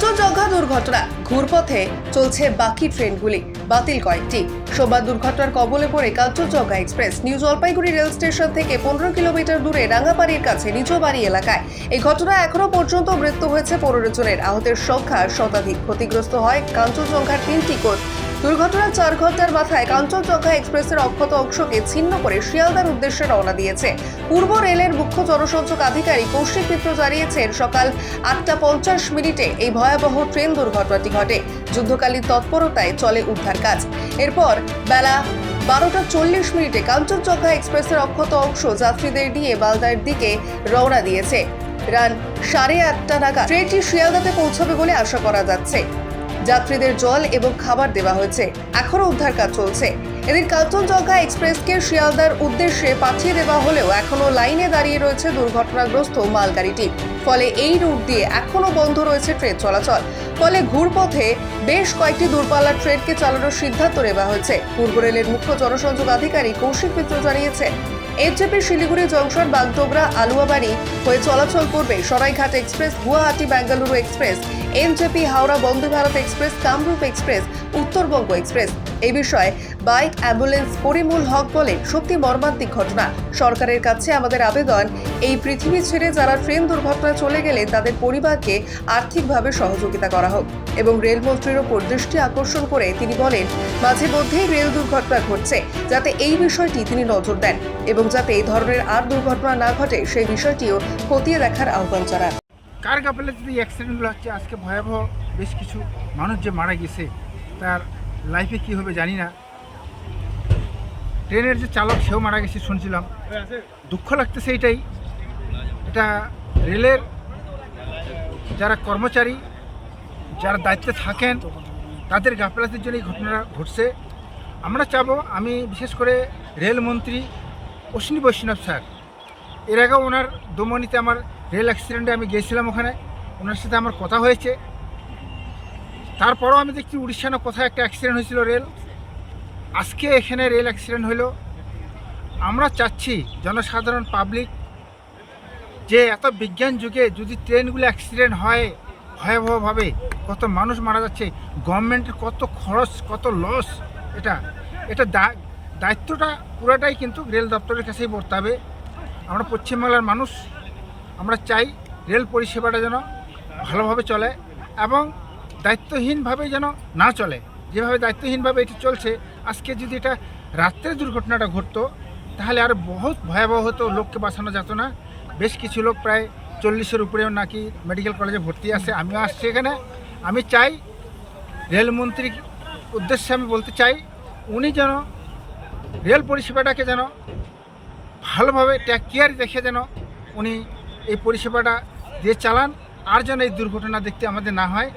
কাঞ্চনজঙ্ঘা দুর্ঘটনা। ঘুরপথে চলছে বাকি ট্রেনগুলি। বাতিল কয়েকটি। সোমবার দুর্ঘটনার কবলে পড়ে Kanchenjunga express, new Jalpaiguri rail station থেকে পনেরো কিলোমিটার দূরে রাঙাবাড়ির কাছে নিচু বাড়ি এলাকায়। এই ঘটনা এখনও পর্যন্ত মৃত্যু হয়েছে পনেরো জনের। আহতের সংখ্যা শতাধিক। ক্ষতিগ্রস্ত হয় কাঞ্চনজঙ্ঘার তিনটি কোচ। দুর্ঘটনার চার ঘণ্টার মাথায় কাঞ্চনজঙ্ঘা এক্সপ্রেসের অক্ষত অংশকে ছিন্ন করে শিয়ালদার উদ্দেশ্যে রওনা দিয়েছে। পূর্ব রেলের মুখ্য জনসংযোগ আধিকারিক কৌশিক মিত্র জানিয়েছেন, সকাল আটটা পঞ্চাশ মিনিটে এই ভয়াবহ ট্রেন দুর্ঘটনাটি ঘটে। যুদ্ধকালীন তৎপরতায় চলে উদ্ধার কাজ। এরপর বেলা বারোটা চল্লিশ মিনিটে কাঞ্চনজঙ্ঘা এক্সপ্রেসের অক্ষত অংশ যাত্রীদের নিয়ে মালদার দিকে রওনা দিয়েছে। রান সাড়ে আটটা নাগাদ ট্রেনটি শিয়ালদাতে পৌঁছবে বলে আশা করা যাচ্ছে। যাত্রীদের জল এবং খাবার দেওয়া হয়েছে। এখনও উদ্ধার কাজ চলছে। এদিন কাঞ্চনজঙ্ঘা এক্সপ্রেসকে শিয়ালদার উদ্দেশ্যে পাঠিয়ে দেওয়া হলেও এখনও লাইনে দাঁড়িয়ে রয়েছে দুর্ঘটনাগ্রস্ত মালগাড়িটি। ফলে এই রুট দিয়ে এখনও বন্ধ রয়েছে ট্রেন চলাচল। ফলে ঘুরপথে বেশ কয়েকটি দূরপাল্লার ট্রেনকে চালানোর সিদ্ধান্ত নেওয়া হয়েছে। পূর্ব রেলের মুখ্য জনসংযোগ আধিকারিক কৌশিক মিত্র জানিয়েছেন চেপে শিলিগুড়ি জংশন, বাগডোগরা, আলুয়াবাড়ি হয়ে চলাচল করবে Saraighat express, Guwahati, Bengaluru express, NJP, Howrah, Vande Bharat express, Kamrup express, Uttarbanga express. এই বিষয়ে বাইক অ্যাম্বুলেন্স করিমুল হক বলেন, সত্যি মর্মান্তিক ঘটনা। সরকারের কাছে আমাদের আবেদন, এই পৃথিবী ছেড়ে যারা ট্রেন দুর্ঘটনায় চলে গেলে তাদের পরিবারকে আর্থিকভাবে সহযোগিতা করা হোক এবং রেলমন্ত্রীর ওপর দৃষ্টি আকর্ষণ করে তিনি বলেন, মাঝে মধ্যেই রেল দুর্ঘটনা ঘটছে, যাতে এই বিষয়টি তিনি নজর দেন এবং যাতে এই ধরনের আর দুর্ঘটনা না ঘটে সেই বিষয়টিও খতিয়ে দেখার আহ্বান জানান। কার গাফেলে যদি অ্যাক্সিডেন্টগুলো হচ্ছে আজকে ভয়াবহ বেশ কিছু মানুষ যে মারা গেছে, তার লাইফে কি হবে জানি না। ট্রেনের যে চালক, সেও মারা গেছে শুনছিলাম। দুঃখ লাগতেছে এটাই। এটা রেলের যারা কর্মচারী, যারা দায়িত্বে থাকেন, তাদের গাফেলাতির জন্য এই ঘটনাটা ঘটছে। আমরা চাবো, আমি বিশেষ করে রেলমন্ত্রী অশ্বিনী বৈষ্ণব স্যার। এর আগেও ওনার দমনিতে আমার রেল অ্যাক্সিডেন্টে আমি গিয়েছিলাম ওখানে। ওনার সাথে আমার কথা হয়েছে। তারপরও আমি দেখছি উড়িষ্যা না কোথায় একটা অ্যাক্সিডেন্ট হয়েছিল রেল আজকে এখানে রেল অ্যাক্সিডেন্ট হলো। আমরা চাচ্ছি জনসাধারণ পাবলিক যে এত বিজ্ঞান যুগে যদি ট্রেনগুলো অ্যাক্সিডেন্ট হয়, ভয়াবহভাবে কত মানুষ মারা যাচ্ছে গভর্নমেন্টের কত খরচ, কত লস এটা এটা দায়িত্বটা পুরোটাই কিন্তু রেল দপ্তরের কাছেই পড়তে হবে। আমরা পশ্চিমবাংলার মানুষ, আমরা চাই রেল পরিষেবাটা যেন ভালোভাবে চলে এবং দায়িত্বহীনভাবে যেন না চলে, যেভাবে দায়িত্বহীনভাবে এটি চলছে, আজকে যদি এটা রাত্রে দুর্ঘটনাটা ঘটতো, তাহলে আর বহুত ভয়াবহ হতো, লোককে বাঁচানো যেত না। বেশ কিছু লোক প্রায় চল্লিশের উপরেও নাকি মেডিকেল কলেজে ভর্তি আছে। আমিও আসছি এখানে। আমি চাই, রেলমন্ত্রীর উদ্দেশ্যে আমি বলতে চাই, উনি যেন রেল পরিষেবাটাকে যেন ভালোভাবে ট্যাক কেয়ার দেখে যেন উনি এই পরিষেবাটা দিয়ে চালান, আর যেন এই দুর্ঘটনা দেখতে আমাদের না হয়।